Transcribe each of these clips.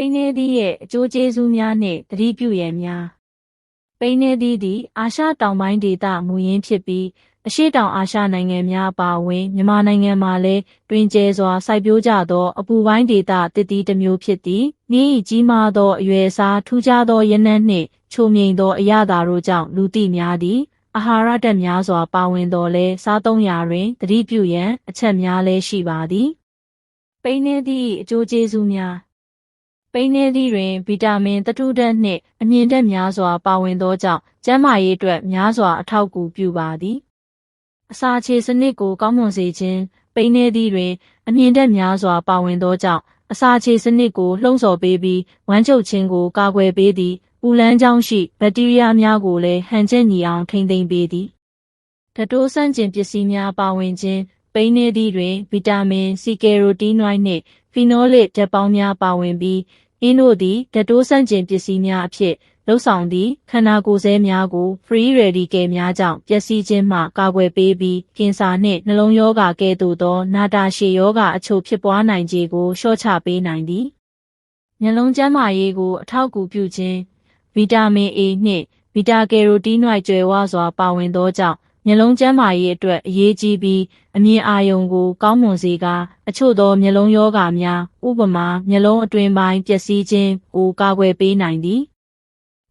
ပိန်းနေသည့်ရဲ့အကျိုးကျေးဇူးများနှင့်သတိပြုရန်များပိန်းနေသည့်သည်အာရှတောင်ပိုင်းဒေသမူရင်းဖြစ်ပြီးအရှေ့တောင်အာရှနိုင်ငံများအပါအဝင်မြန်မာနိုင်ငံမှာလည်းတွင်ကျဲစွာစိုက်ပျိုးကြသောအပူပိုင်းဒေသတစ်တီတစ်မျိုးဖြစ်သည်။ဤကြီးမားသောအရွယ်အစားထူးခြားသောရနံ့နှင့်ချိုမြိန်သောအရသာတို့ကြောင့်လူသိများသည်။အာဟာရဓာတ်များစွာပါဝင်တော်လဲစားသုံးရာတွင်သတိပြုရန်အချက်များလည်းရှိပါသည်။ပိန်းနေသည့်အကျိုးကျေးဇူးများ ပိန်းနေသည့်တွင်ဗီတာမင်သတ္တုဓာတ်နှင့်အမြင့်ဓာတ်များစွာပါဝင်သောကြောင့်ကျန်းမာရေးအတွက်များစွာအထောက်အကူပြုပါသည်အစာခြေစနစ်ကိုကောင်းမွန်စေခြင်းပိန်းနေသည့်တွင်အမြင့်ဓာတ်များစွာပါဝင်သောကြောင့်အစာခြေစနစ်ကိုလှုံ့ဆော်ပေးပြီးဝမ်းချုပ်ခြင်းကိုကာကွယ်ပေးသည်ပူလန်းကြောင်းရှိဘက်တီးရီးယားများကိုလည်းဟန်ချက်ညီအောင်ထိန်းသိမ်းပေးသည်ဓတိုးဆန့်ကျင်ပစ္စည်းများပါဝင်ခြင်းပိန်းနေသည့်တွင်ဗီတာမင်စီကယ်ရိုတီနွိုက်နှင့်ဖီနိုလစ်ဓာတ်ပေါင်းများပါဝင်ပြီးအင်းတို့သည်ဓတိုးဆန့်ကျင်ပစ္စည်းများအဖြစ်လှုပ်ဆောင်သည့်ခန္ဓာကိုယ်ဆဲများကို free radical များကြောင့်ပျက်စီးခြင်းမှကာကွယ်ပေးပြီးကင်ဆာနှင့်နှလုံးရောဂါကဲ့သို့သော နာတာရှည်ရောဂါအချို့ဖြစ်ပွားနိုင်ခြေကိုလျှော့ချပေးနိုင်သည်မျက်လုံးကျန်းမာရေးကိုအထောက်အကူပြုခြင်းဗီတာမင် A နှင့်ဗီတာကယ်ရိုတီနွိုက်ကျွယ်ဝစွာပါဝင်သောကြောင့် မျက်လုံးကျန်းမာရေးအတွက်အရေးကြီးပြီးအမြင်အာရုံကိုကောင်းမွန်စေကာအချို့သောမျက်လုံးယောဂများဥပမာမျက်လုံးအတွင်းပိုင်းပျက်စီးခြင်းကိုကာကွယ်ပေးနိုင်သည်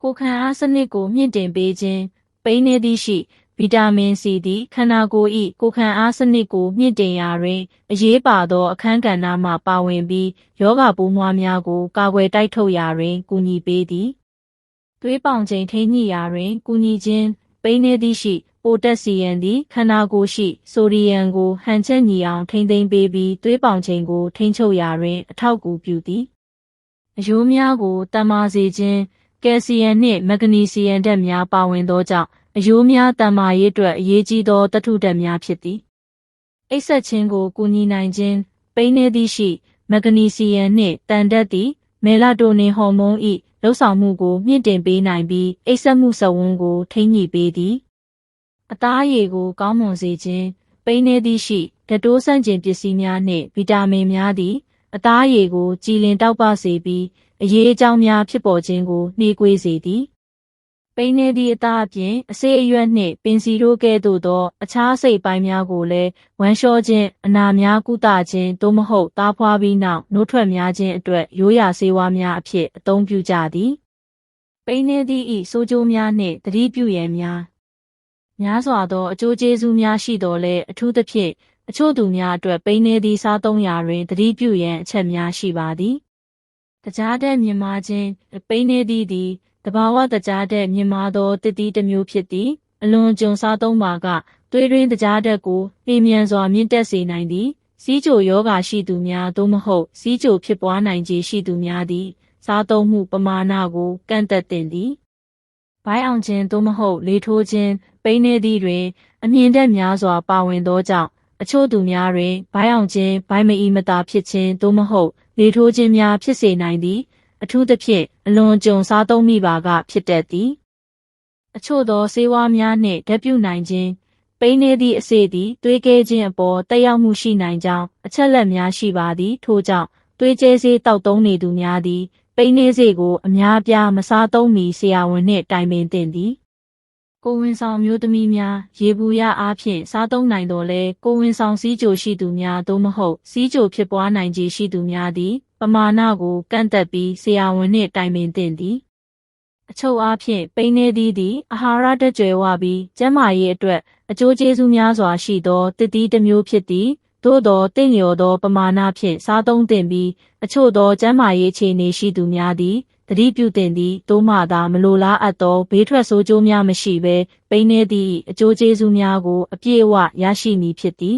ကိုခံအားစနစ်ကိုမြင့်တင်ပေးခြင်းပိန်းနေသည့်ရှိဗီတာမင်စီသည်ခန္ဓာကိုယ်၏ကိုခံအားစနစ်ကိုမြင့်တင်ရာတွင်အရေးပါသောအခန်းကဏ္ဍမှပါဝင်ပြီးယောဂပိုးမွှားများကိုကာကွယ်တိုက်ထုတ်ရာတွင်ကူညီပေးသည်သွေးပေါင်ချိန်ထိန်းညှိရာတွင်ကူညီခြင်း ပိန်းနေသည့်ရှိပိုတက်ဆီယမ်သည်ခန္ဓာကိုယ်ရှိဆိုဒီယမ်ကိုဟန်ချက်ညီအောင်ထိမ့်သိမ်းပေးပြီးသွေးပေါင်ချိန်ကိုထိန်းချုပ်ရာတွင်အထောက်အကူပြုသည်အယိုးများကိုတန်မာစေခြင်းကယ်ဆီယမ်နှင့်မက်ဂနီဆီယမ်ဓာတ်များပါဝင်သောကြောင့်အယိုးများတန်မာရေးအတွက်အရေးကြီးသောသတ္ထုဓာတ်များဖြစ်သည်အိပ်ဆက်ခြင်းကိုကူညီနိုင်ခြင်းပိန်းနေသည့်ရှိမက်ဂနီဆီယမ်နှင့်တန်ဓာတ်သည်မေလာတိုနင်ဟော်မုန်း၏ လှုပ်ဆောင်မှုကိုမြင့်တင်ပေးနိုင်ပြီးအိပ်ဆက်မှုစဝန်းကိုထိန်းညှိပေးသည်အသားရည်ကိုကောင်းမွန်စေခြင်းပိန်းနေသည့်ရှိဓတိုးဆန့်ကျင်ပစ္စည်းများနှင့်ဗီတာမင်များသည် အသားရည်ကိုကြည်လင်တောက်ပစေပြီးအရေးအကြောင်းများဖြစ်ပေါ်ခြင်းကိုနှေးကွေးစေသည် ပိန်းနေသည့်အသားအပြင်အစေးအရွက်နှင့်ပင်စီတို့ကဲ့သို့သော အခြားစိတ်ပိုင်းများကိုလည်းဝမ်းလျှောခြင်းအနာများကုသခြင်းသို့မဟုတ်သားဖွားပြီးနောက်နှုတ်ထွက်များခြင်းအတွက်ရိုးရာဆေးဝါးများအဖြစ်အသုံးပြုကြသည်ပိန်းနေသည့်ဤဆိုးကျိုးများနှင့်သတိပြုရန်များများစွာသောအကျိုးကျေးဇူးများရှိတော်လဲအထူးသဖြင့်အချို့သူများအတွက်ပိန်းနေသည့်စားသုံးရာတွင်သတိပြုရန်အချက်များရှိပါသည်။တကြားတဲ့မြင်မာခြင်းပိန်းနေသည့်သည် တဘာဝတကြားတဲ့မြင်မာသောတတိတစ်မျိုးဖြစ်သည်။အလွန်ကြုံစားသုံးပါကသွေးရင်းတကြားတဲ့ကိုပြင်းမြန်စွာမြင့်တက်စေနိုင်သည်။စီးကြိုယောဂါရှိသူများသို့မဟုတ်စီးကြိုဖြစ်ပွားနိုင်ခြေရှိသူများသည်စားသုံးမှုပမာဏကိုကန့်သက်တင်သည်။ဘိုင်းအောင်ခြင်းသို့မဟုတ်လေထိုးခြင်းပိန်းနေသည့်တွင် အမြင့်တက်များစွာပါဝင်သောကြောင့်အချို့သူများတွင်ဘိုင်းအောင်ခြင်းဘိုင်းမအီမတာဖြစ်ခြင်းသို့မဟုတ်လေထိုးခြင်းများဖြစ်စေနိုင်သည် အထူးသဖြင့်အလွန်ကြုံစားသုံးမိပါက ဖြစ်တတ်သည်အချို့သောဆေးဝါးများနှင့်ဓာတ်ပြုနိုင်ခြင်းပိန်းနေသည့်အစေသည်သွေးကဲခြင်းအပေါ်တက်ရောက်မှုရှိနိုင်ကြောင်းအချက်လက်များရှိပါသည်ထို့ကြောင့်သွေးကျဲစေးတောက်သုံးနေသူများသည်ပိန်းနေစေကိုအများပြားမစားသုံးမီဆရာဝန်နှင့်တိုင်ပင်သင့်သည်ကိုဝင်ဆောင်မျိုးသမီးများရေဘူးရအားဖြင့်စားသုံးနိုင်တော်လဲကိုဝင်ဆောင်စည်းကြိုရှိသူများသို့မဟုတ်စည်းကြိုဖြစ်ပွားနိုင်ခြေရှိသူများသည် ပမာဏကိုကန့်သက်ပြီးဆရာဝန်နှင့်တိုင်ပင်သင့်သည်အချုပ်အားဖြင့်ပိန်းနေသည်သည်အာဟာရတကြွယ်ဝပြီးကျန်းမာရေးအတွက်အကျိုးကျေးဇူးများစွာရှိသောတည်တည်တစ်မျိုးဖြစ်သည်သို့သောတင့်လျော်သောပမာဏဖြင့်စားသုံးသင့်ပြီးအချို့သောကျန်းမာရေးအခြေအနေရှိသူများသည်တတိပြုသင့်သည်သို့မှသာမလိုလားအပ်သောဘေးထွက်ဆိုးကျိုးများမရှိဘဲပိန်းနေသည့်အကျိုးကျေးဇူးများကိုအပြည့်အဝရရှိမည်ဖြစ်သည်